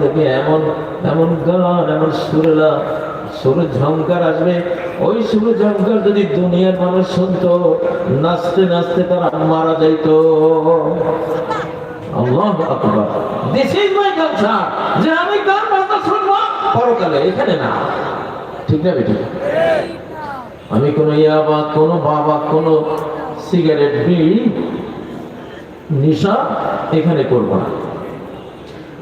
থেকে এমন এমন গান, এমন সুরলা, সুর ঝঙ্কার আসবে। ওই সুর ঝঙ্কার যদি দুনিয়ার মানুষ শুনতো, নাচতে নাচতে তারা মারা যাইতো। আল্লাহ দিস ইজ মাই কালচার যে আমি গান বাজনা শুনব, পরকালে, এখানে না। ঠিক না, বেটি? আমি কোনো ইয়াবা কোনো বাবা কোনো সিগারেট, বিড়ি, নিশা এখানে করব না।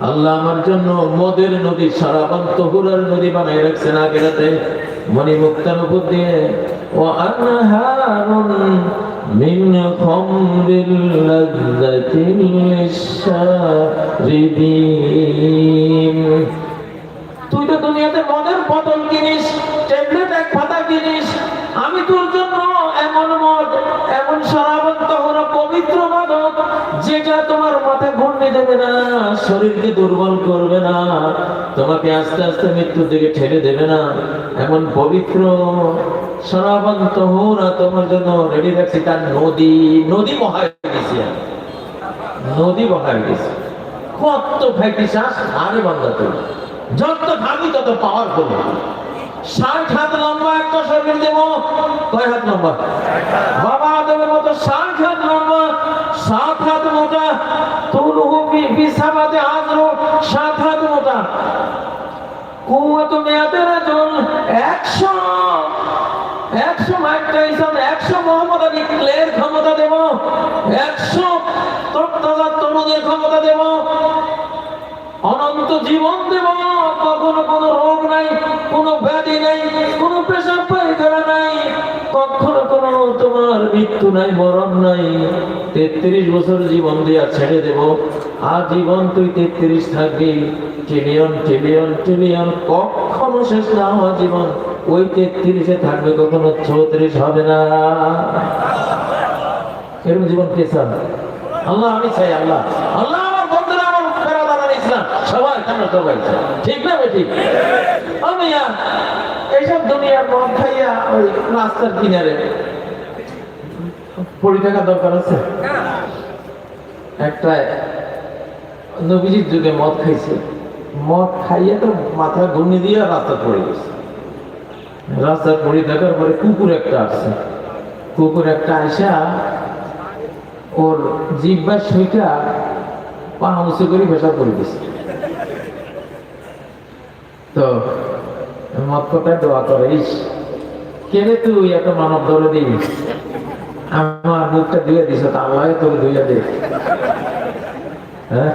আল্লাহ আমার জন্য মদের নদী সারাবান তহুরার নদী বানাই রাখছেন আগেরাতে মণি মুক্তার উপর দিয়ে ও আনহারুন মিন খামরিল লাযযাতিল তুই তো দুনিয়াতে মদের কিনিস, ট্যাবলেট এক পাতা কিনিস। আমি তোর জন্য এমন মদ এমন শরাবন তখন পবিত্র মাদক, যেটা তোমার মাথা ঘূর্ণে দেবে না, শরীরকে দুর্বল করবে না, তোমাকে আস্তে আস্তে মৃত্যুর দিকে ঠেলে দেবে না। এমন পবিত্র শরাবন তহুরা তোমার জন্য রেডি রাখছি তার নদী নদী বহায় গেছি নদী বহায় গেছি কত ফ্যাক্টরি শ্বাস আরে বান্দা তুই। যত ভাবি তত পাওয়ারফুল ষাট হাত লম্বা একটা শরীর দেব। কয় হাত লম্বা? বাবা আদমের মতো ষাট হাত লম্বা, সাত হাত মোটা। তুলহু বিসাবাতে হাজরো সাত হাত মোটা। কুয়াত মেয়াদের রাজুল একশো একশো মাইক টাইসন একশো মোহাম্মদ আলী ক্লের ক্ষমতা দেব। একশো তরুণের ক্ষমতা দেব। অনন্ত জীবন দেব, কখনো কোনো রোগ নাই, কোনো ব্যাধি নাই, কোনো পেশাব পায়খানা নাই, কখনো কোনো তোমার মৃত্যু নাই, মরণ নাই। তেত্রিশ বছর জীবন দিয়া ছেড়ে দেব আর জীবন তুই তেত্রিশ থাকবি। ট্রিলিয়ন ট্রিলিয়ন ট্রিলিয়ন কখনো শেষ না হওয়া জীবন। ওই তেত্রিশে থাকবে কখনো, চৌত্রিশ হবে না। এরকম জীবন কে চান আল্লাহ, আমি চাই আল্লাহ। আল্লাহ আমার বন্ধুরা আমার বেড়াদার ইসলাম কেন সবাই ঠিক না আমি এইসব দুনিয়ার মদ খাইয়া ওই রাস্তার কিনারে পড়ে থাকা দরকার আছে? একটা নবীজির যুগে মদ খাইছে। মদ খাইয়া তো মাথা ঘুমিয়ে দিয়ে রাস্তা পড়ে গেছে। রাস্তা পড়ে থাকার পরে কুকুর একটা আসছে। কুকুর একটা আইসা ওর জিব্বার সইটা পা উঁচু করে পেশাব করে দিছে। তো মতটায় দোয়া করে ইস কেনে তুই এত মানব ধরে দিস আমার মুখটা ধুয়ে দিস আল্লাহ তোকে ধুয়ে দে। হ্যাঁ?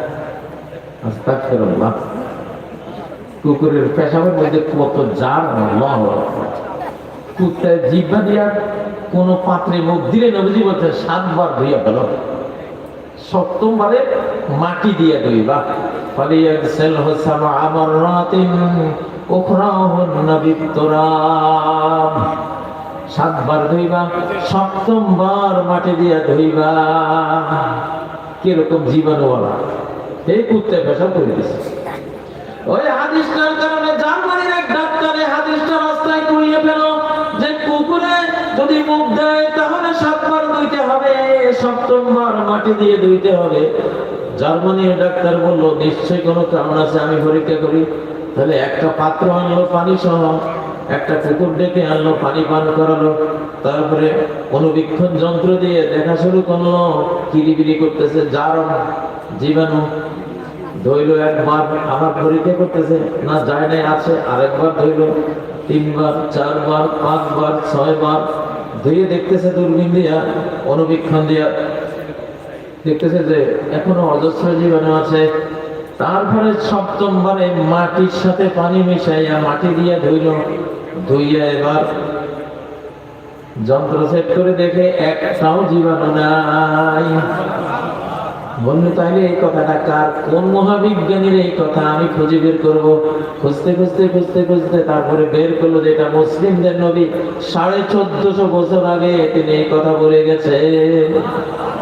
কুকুরের পেশাবের মধ্যে কত জার কুত্তায় জিব্বা দিয়া কোন পাত্রে মুখ দিলে নবীজি বলছে সাতবার ধুইয়া গেল সপ্তমবারে মাটি দিয়ে ধুইবা। ফালিয়াগসিল হুসামা আমারাতিন উখরাহুন বিতুরাব সাতবার ধুইবা, সপ্তমবার মাটি দিয়ে ধুইবা। কীরকম জীবাণুওয়ালা এই কুত্তায় পেশাব করে দিছে। ওই হাদিসটার কারণে জার্মানির এক ডাক্তার হাদিসটা রাস্তায় করিয়ে ফেল যে কুকুরে যদি মুখ দেয় তাহলে সাতবার ধুইতে হবে, সপ্তমবার মাটি দিয়ে ধুইতে হবে। জার্মানির ডাক্তার বলল, নিশ্চয়ই কোনো কারণ আছে, আমি পরীক্ষা করি। তাহলে একটা পাত্র আনলো পানি সহ, একটা কুকুর ডেকে আনলো, পানি পান করালো। তারপরে অনুবীক্ষণ যন্ত্র দিয়ে দেখা শুরু করল, কিরিবিরি করতেছে যার জীবাণু। ধইল একবার, আবার পরীক্ষা করতেছে, না, যায় নাই, আছে, আরেকবার ধইল, তিনবার, চারবার, পাঁচবার, ছয়বার। ধুয়ে দেখতেছে দূরবীন দিয়া, অনুবীক্ষণ দিয়া। দেখতেছে যে এখনও অজস্র জীবাণু আছে। তারপরে সপ্তমবারে মাটির সাথে পানি মিশাইয়া মাটি দিয়া ধুইল, ধুইয়া এবার যন্ত্র সেট করে দেখে একটাও জীবাণু নাই। বলল তাহলে এই কথাটা কার? কোন মহাবিজ্ঞানীর এই কথা? আমি খুঁজে বের করব। খুঁজতে খুঁজতে খুঁজতে খুঁজতে তারপরে বের করল যে এটা মুসলিমদের নবী। সাড়ে চোদ্দশো বছর আগে তিনি এই কথা বলে গেছে।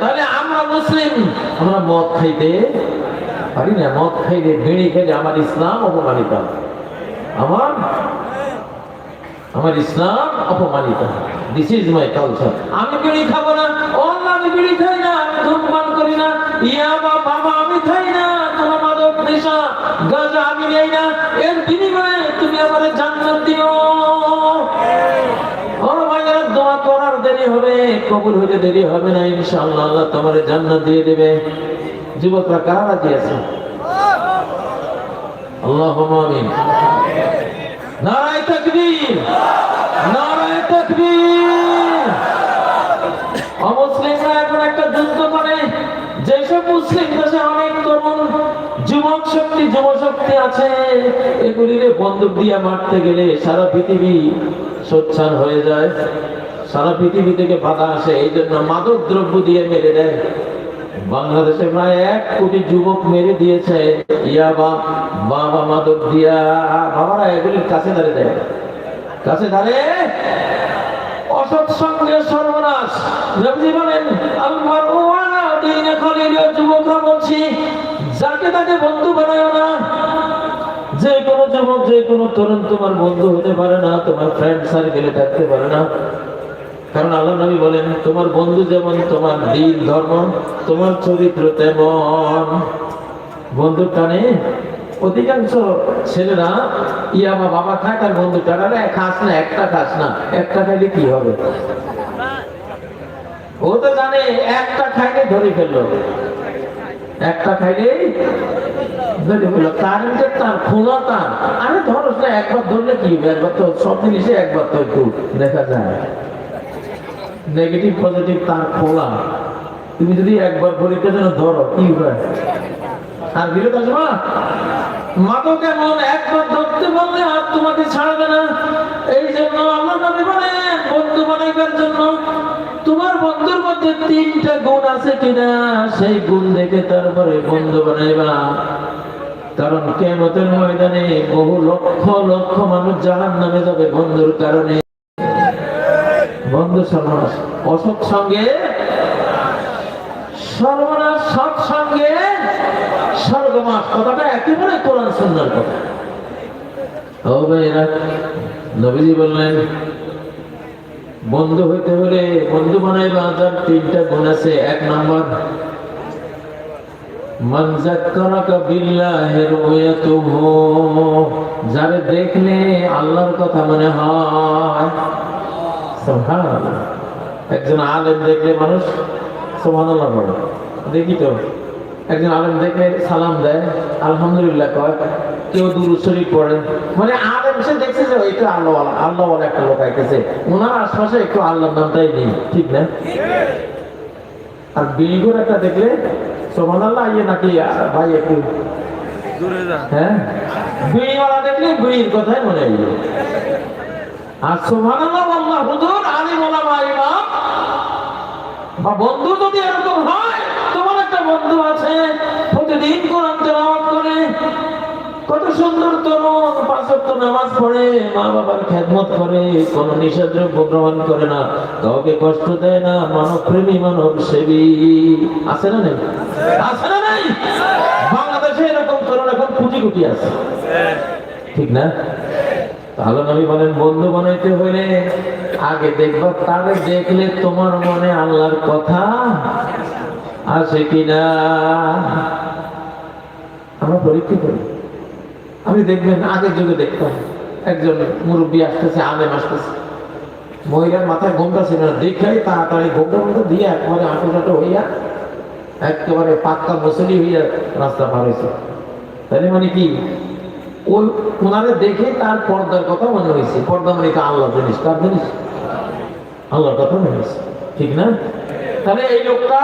তাহলে আমরা ইসলাম অপমানিত আমার ইসলাম অপমানিত দিস ইজ মাই কালচার আমি বিড়ি খাব না আমি বিড়ি খাই না ধূমপান করি না, ইয়া বা বাবা, আমি খাই না নেশা, গাঁজা আমি নেই না, এর বিনিময়ে তুমি আমার জান্নাত দিও ও ভাইয়েরা দোয়া করার দেরি হবে, কবুল হইতে দেরি হবে না, ইনশাআল্লাহ আল্লাহ তোমার জান্নাত দিয়ে দেবে। যুবকরা কারা রাজি আছে আল্লাহ আমিন। নারায় তাকবীর নারায় তাকবীর। অমুসলিমরা এখন একটা যুদ্ধ করে, যেসব মুসলিম দেশে অনেক তরুণ যুবক শক্তি, যুব শক্তি আছে, এগুলিরে বন্দুক দিয়ে মারতে গেলে সারা পৃথিবী সোচ্চার হয়ে যায়। সারা পৃথিবী থেকে বাধা আসে, এই জন্য মাদক দ্রব্য দিয়ে মেরে দেয়। বাংলাদেশে প্রায় এক কোটি যুবক মেরে দিয়েছে। ইয়াবা বাবা মাদক দিয়া, বাবারা এগুলির কাছে দাঁড়িয়ে দেয়। কাছে দাঁড়িয়ে অসৎ বলেন যুবকরা বলছি, যাকে তাকে বন্ধু বানায় না। যে কোনো যুবক, যে কোনো তরুণ, তোমার বন্ধু হতে পারে না, তোমার ফ্রেন্ড সার্কেলে থাকতে পারে না। কারণ আল্লাহ নবী বলেন, তোমার বন্ধু যেমন তোমার দিন ধর্ম, তোমার চরিত্র তেমন। বন্ধুর টানে অধিকাংশ ছেলেরা, ইয়া বা বাবা খায় তার বন্ধু টাকাটা খাস না, একটা খাস না, একটা খাইলে কি হবে? ও তো জানে, একটা খাইলে ধরে ফেলল। একটা খাইলেই ধরে ফেলল। তার আরে ধরো একবার ধরলে কি একবার তো সব জিনিসে একবার তো একটু দেখা যায়। নেগেটিভ পজিটিভ তার খোলা তুমি যদি একবার পরীক্ষা যেন ধরো, কি হয়? আর বিরত আসবে না একবার ধরতে আর তোমাকে ছাড়বে না। এই জন্য আল্লাহ নবী বন্ধু বানাইবার জন্য, তোমার বন্ধুর মধ্যে তিনটা গুণ আছে কিনা, সেই গুণ দেখে তারপরে বন্ধু বানাইবা। কারণ কেমতের ময়দানে বহু লক্ষ লক্ষ মানুষ জাহান নামে যাবে বন্ধুর কারণে। বন্ধু সর্বনাশ। অসৎ সঙ্গে, সর্বনাশ, সৎ সঙ্গে স্বর্গমাস কথাটা একেবারে কোরআন সুন্দর কথা। ও ভাইরা নবীজি বললেন, বন্ধু হইতে হলে বন্ধু বানাইবা তার তিনটা গুণ আছে। এক নম্বর যারে দেখলে আল্লাহর কথা মনে হয় একজন আলেম দেখলে মানুষ সুবহানাল্লাহ বলে। দেখি তো একজন আলেম দেখে সালাম দেয় আলহামদুলিল্লাহ কয় কেউ দুরুদ শরীফ পড়ে। মানে আলেম সে দেখছে যে এটা আল্লাহ আল্লাহ একটা লোক আইতেছে। ওনার আশপাশে একটু আল্লাহর নামটাই নেই ঠিক না? আর বিলগুর একটা দেখলে সোমান আল্লাহ ইয়ে নাকি ভাই একটু দূরে হ্যাঁ? বিড়িওয়ালা দেখলে বিড়ির কথাই মনে হইল। আর সোমান আল্লাহ আল্লাহ হুজুর আলী মোলামা ইমাম বা বন্ধু যদি এরকম হয়, তোমার একটা বন্ধু আছে, প্রতিদিন কোরআন তেলাওয়াত করে। কত সুন্দর তরুণ পাঁচ ওয়াক্ত নামাজ পড়ে মা বাবার খেদমত করে, কোন নিষেধদ্রব্য গ্রহণ করে না, কাউকে কষ্ট দেয় না মানব প্রেমী মানব সেবী আছে না নেই? আছে না নেই? বাংলাদেশে এরকম তরুণ এখন কোটি কোটি আছে। ঠিক না? তাহলে নবী বলেন, বন্ধু বানাইতে হইলে আগে দেখবা তাদের দেখলে তোমার মনে আল্লাহর কথা আছে কিনা? আমরা পরীক্ষা করি। আপনি দেখবেন, আগের যুগে দেখতাম, একজন মুরব্বী আসতেছে, আলেম আসতেছে। মহিলার মাথায় ঘোমটা ছিল না, দেখাই তাড়াতাড়ি ঘোমটা ঘোমটা দিয়ে একবারে আঁটো টাটো হইয়া একেবারে পাক্কা মুসলি হইয়া রাস্তা পার হয়েছে তাহলে মানে কি? দেখে তার পর্দার কথা মনে হয়েছে। পর্দা মানে আল্লাহ জিনিস? তার জিনিস? আল্লাহর কথা মনে হয়েছে। ঠিক না? তাহলে এই লোকটা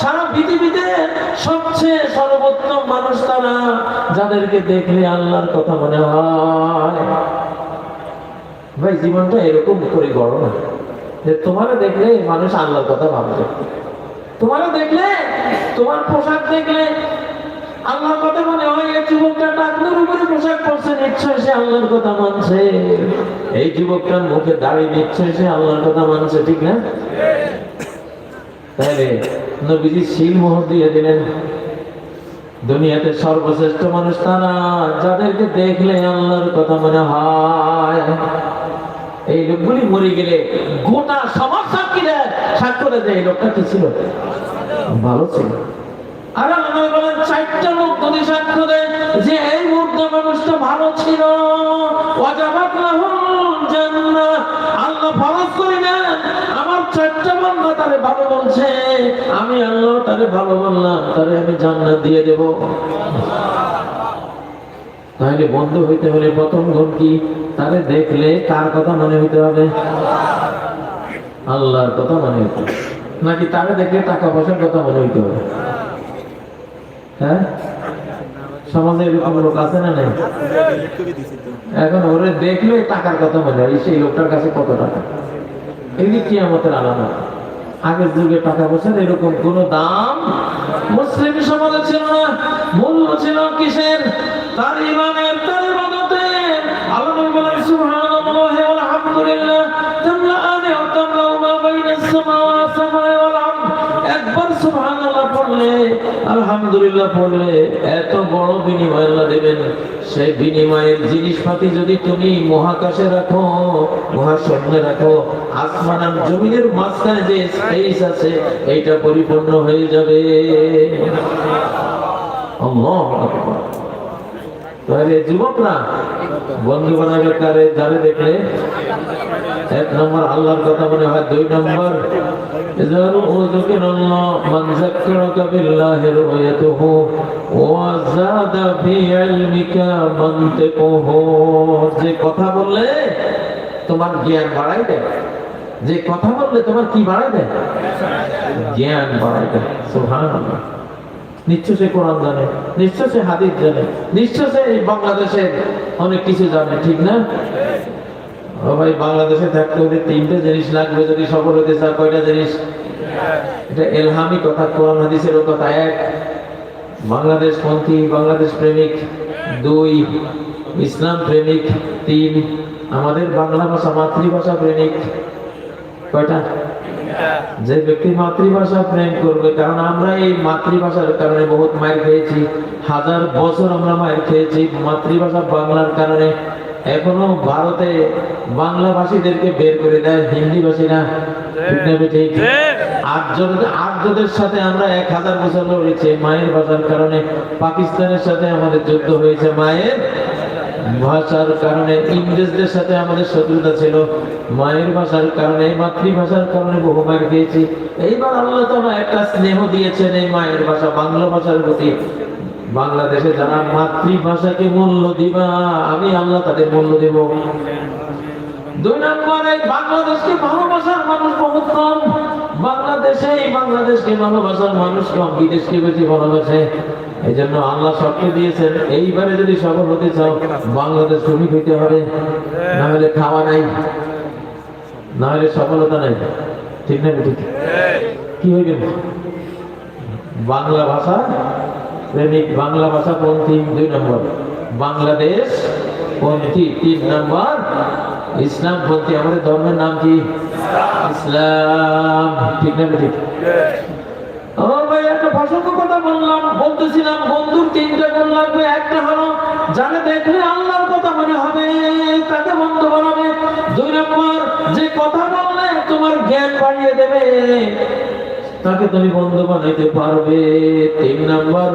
সারা পৃথিবীতে সবচেয়ে সর্ব যাদেরকে দেখলে আল্লাহর কথা মনে হয়। ভাই, জীবনটা এরকম করে না যে তোমার দেখলে মানুষ আল্লাহর কথা ভাববে। তোমার দেখলে, তোমার পোশাক দেখলে আল্লাহর কথা যুবকটা উপরে পোশাক পরছে, নিশ্চয় সে আল্লাহর কথা মানছে। এই যুবকটার মুখে নিশ্চয় সে আল্লাহর কথা মানছে, ঠিক না? তাহলে নবীজি শিল মোহর দিয়ে দিলেন। দুনিয়াতে সর্বশ্রেষ্ঠ মানুষ তারা, যাদেরকে দেখলে আল্লাহর কথা মনে হয় এই লোকগুলি মরে গেলে গোটা সমাজ সাক্ষী দেয় সাক্ষ্য দেয় যে এই লোকটা কি ছিল। ভালো ছিল। আর আল্লাহ বলেন, চারটা লোক যদি সাক্ষ্য দেয় যে এই মুহূর্তে মানুষটা ভালো ছিল জান্নাহ। আল্লাহ ফরজ করে না আমার চারটা বান্দা তারে ভালো বলছে, আমি আল্লাহ তারে ভালো বললাম, তারে আমি জান্নাত দিয়ে দেব। তাহলে বন্ধু হইতে হলে প্রথম গুণ কি? তারে দেখলে কার কথা মনে হইতে হবে। আল্লাহর কথা মনে হইতে নাকি তারে দেখলে টাকা পয়সার কথা মনে হইতে হবে? হ্যাঁ? সমাজে এরকম লোক আছে না নাই? এখন ওরে দেখলে টাকার কথা মনে হয় সেই লোকটার কাছে কত টাকা? আমাদের আলাদা আগের যুগে টাকা পয়সার এরকম কোন দাম মুসলিম সমাজে ছিল না, মূল্য ছিল কিসের? তার সুবহানাল্লাহ পড়লে, আলহামদুলিল্লাহ পড়লে এত বড় বিনিময় আল্লাহ দেবেন। সেই বিনিময়ের জিনিসপাতি যদি তুমি মহাকাশে রাখো মহাশূন্যে রাখো, আসমান জমিনের মাঝখানে যে স্পেস আছে, এইটা পরিপূর্ণ হয়ে যাবে। যুবকরা বন্ধু বানাবে কারে, যারে দেখলে, এক নম্বর আল্লাহর কথা মনে হয়, দুই নম্বর إذا ذكر الله من ذكرك بالله رؤيته وزاد في علمك منطقه যে কথা বললে তোমার জ্ঞান বাড়াই দেয় যে কথা বললে তোমার কি বাড়াই দেয় জ্ঞান বাড়াই দেয় সুবহানাল্লাহ নিশ্চয় সে কোরআন জানে নিশ্চয় সে হাদিস জানে নিশ্চয় সে এই বাংলাদেশের অনেক কিছু জানে ঠিক না ও ভাই, বাংলাদেশে থাকতে হলে তিনটে জিনিস লাগবে যদি সফল হতে চায় কয়টা জিনিস? এটা এলহামি কথা, কোরআন হাদিসের কথা, এক। বাংলাদেশ পন্থী, বাংলাদেশ প্রেমিক, দুই। ইসলাম প্রেমিক, তিন। আমাদের বাংলা ভাষা মাতৃভাষা প্রেমিক, কয়টা? যে ব্যক্তি মাতৃভাষা প্রেম করবে, কারণ আমরা এই মাতৃভাষার কারণে বহুত মায়ের খেয়েছি। হাজার বছর আমরা মায়ের খেয়েছি, মাতৃভাষা বাংলার কারণে। এখনও ভারতে বাংলা ভাষীদেরকে বের করে দেয় হিন্দি ঠিক না ঠিক। আর্যদের আর্যদের সাথে আমরা এক হাজার বছর লড়েছি মায়ের ভাষার কারণে পাকিস্তানের সাথে আমাদের যুদ্ধ হয়েছে। মায়ের ভাষার কারণে ইংরেজদের সাথে আমাদের শত্রুতা ছিল। মায়ের ভাষার কারণে মাতৃভাষার কারণে বহু মায়ের খেয়েছি। এইবার আল্লাহ তো একটা স্নেহ দিয়েছেন এই মায়ের ভাষা বাংলা ভাষার প্রতি। বাংলাদেশে যারা মাতৃভাষাকে মূল্য দিবা, আমি আল্লাহ তাদের মূল্য দেব। দুই নম্বরে, বাংলাদেশকে ভালোবাসার মানুষ বহুত কম। বাংলাদেশে বাংলাদেশকে ভালোবাসার মানুষ কম, বিদেশকে বেশি ভালোবাসে। এই জন্য আল্লাহ শর্ত দিয়েছেন। এইবারে যদি সফল হতে চাও, বাংলাদেশ শ্রমিক হইতে হবে। না হলে খাওয়া নাই না হলে সফলতা নাই। ঠিক না কি হইবে? বাংলা ভাষা প্রেমিক বাংলা ভাষা পন্থী দুই নম্বর? বাংলাদেশ পন্থী তিন নম্বর? ইসলাম পন্থী আমাদের ধর্মের নাম কি? ইসলাম। ঠিক না ঠিক ভাই, একটা কথা বললাম, বলতেছিলাম বন্ধুর তিনটা লাগবে, একটা কথা মনে হবে, তাকে দুই নম্বর, যে কথা তোমার জ্ঞান বাড়িয়ে দেবে। তাকে তুমি বন্ধু বানাইতে পারবে। তিন নাম্বার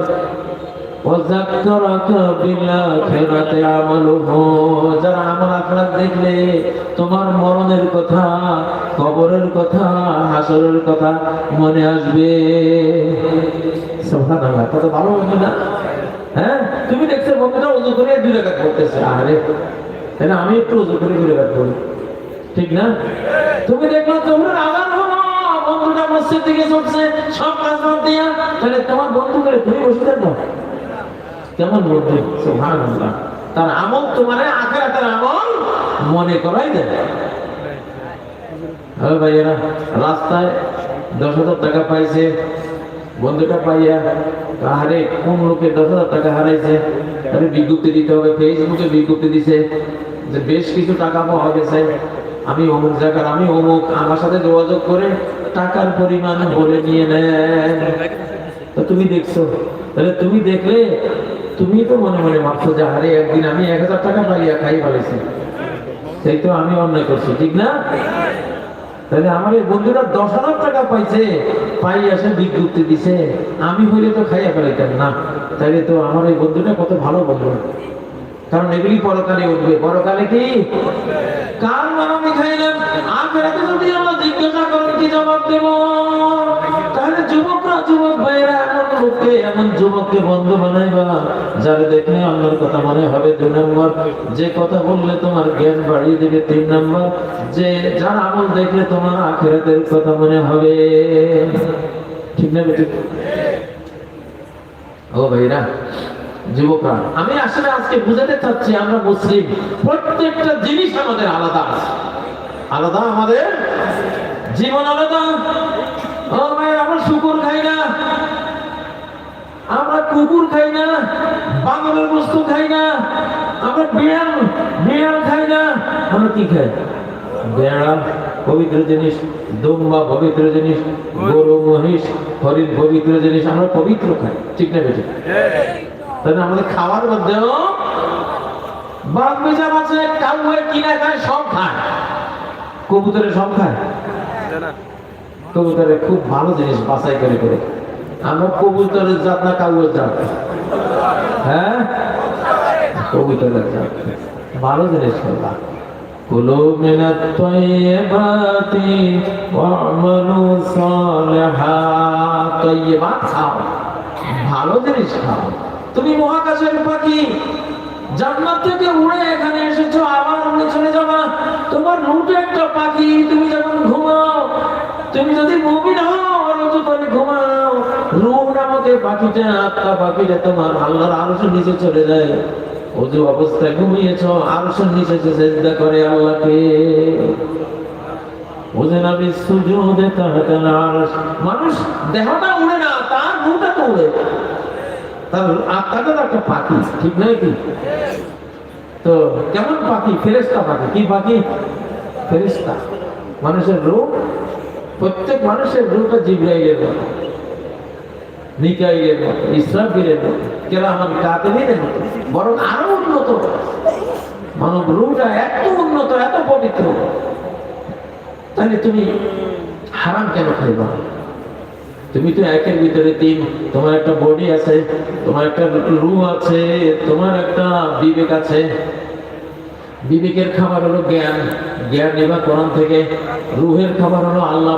দেখলে, তোমার মরণের কথা, কবরের কথা, হাসরের কথা মনে আসবে। ভালো হবে না? হ্যাঁ তুমি দেখছ বন্ধুরা উজু করে দুই রেখাত করতেছে আরে তাই না আমি একটু উজু করে দুই রেখাত করি ঠিক না? তুমি দেখল তোমরা আবার হলো বন্ধুটা মসজিদ থেকে ছুটছে, সব কাজ বাদ দিয়া, তাহলে তোমার বন্ধু করে তুমি বসে থাকো। কেমন বন্ধু? সুবহানাল্লাহ। তার আমল তোমার আখেরাতের আমল মনে করাই দেবে। হ্যাঁ ভাইয়েরা, রাস্তায় দশ হাজার টাকা পাইছে, বন্ধুটা পাইয়া আরে কোন লোকে দশ হাজার টাকা হারাইছে বিজ্ঞপ্তি দিতে হবে। ফেসবুকে বিজ্ঞপ্তি দিছে যে বেশ কিছু টাকা পাওয়া গেছে। আমি অমুক জায়গার, আমি অমুক, আমার সাথে যোগাযোগ করে টাকার পরিমাণ বলে নিয়ে নেন। তো তুমি দেখছ, তাহলে তুমি দেখলে, তুমি তো মনে মনে ভাবছ যে, আরে একদিন আমি এক হাজার টাকা পাইয়া খাই ফেলেছি। সেই তো আমি অন্যায় করছি, ঠিক না? তাহলে আমার এই বন্ধুরা দশ হাজার টাকা পাইছে পাই আসে বিজ্ঞপ্তি দিছে, আমি হইলে তো খাইয়া ফেলাইতাম না। তাইলে তো আমার এই বন্ধুটা কত ভালো বন্ধু। কারণ এগুলি পরকালে উঠবে। পরকালে কি? আমি যে কথা বললে তোমার জ্ঞান বাড়িয়ে দেবে তিন নম্বর। যে, যার আমল দেখলে তোমার আখেরাতের কথা মনে হবে। ঠিক না বেটি? ও ভাইরা, যুবকরা, আমি আসলে আজকে বুঝাতে চাচ্ছি, আমরা মুসলিম, প্রত্যেকটা জিনিস আমাদের আলাদা আছে। আলাদা আমাদের জীবন আলাদা। ও আমরা শুকুর খাই না। আমরা কুকুর খাই না বস্তু খাই না, আমরা বিড়াল বিড়াল খাই না। আমরা কি খাই? পবিত্র জিনিস, দুম্বা, পবিত্র জিনিস, গরু, মহিষ, হরিণ, পবিত্র জিনিস, আমরা পবিত্র খাই, ঠিক না বেঠিক? তাহলে আমাদের খাওয়ার মধ্যেও বাঘ বেজার আছে কাউ কিনা খায়, সব খায়। কবুতরে সব কবুতরের খুব ভালো জিনিস বাছাই করে করে। আমরা কবুতরের জাত না কাউয়ের জাত? হ্যাঁ? কবুতরের জাত। ভালো জিনিস খেলা কুলু মিনাত তাইয়্যিবাতি ওয়া'মালু সালিহাত তাইয়্যিবাত খাও। ভালো জিনিস খাও। তুমি মহাকাশের পাখি। জান্নাত থেকে উড়ে এখানে এসেছ, আবার অন্য চলে যাবা। তোমার রুটে একটা পাখি, তুমি যখন ঘুমাও, তুমি যদি মুমিন হও আর অজু করে ঘুমাও নামক এই পাখিটা, আত্মা পাখিটা তোমার আল্লাহর আরশের নিচে চলে যায়। অজু অবস্থায় ঘুমিয়েছ, আরশের নিচে সেজদা করে আল্লাহকে। আমি মানুষ দেহটা উড়ে না, তার রূহটা তো উড়ে। আত্মাটা তো একটা পাখি, ঠিক নয় কি? তো কেমন পাখি? ফেরেস্তা পাখি। কি পাখি? ফেরেস্তা মানুষের রূপ, প্রত্যেক মানুষের রূপটা জিব্রাইলের মতো। মিকাইলের মতো, ইসরাফিলের মতো কেরামান কাতেবিনের মতো। বরং আরও উন্নত। মানব রূপটা এত উন্নত, এত পবিত্র। তাহলে তুমি হারাম কেন খাইবা? তুমি তো একের ভিতরে তিন। তোমার একটা বডি আছে, তোমার একটা রু আছে, তোমার একটা বিবেক আছে। বিবেকের খাবার হলো জ্ঞান। জ্ঞান এবার কোরআন থেকে। রুহের খাবার হলো আল্লাহ।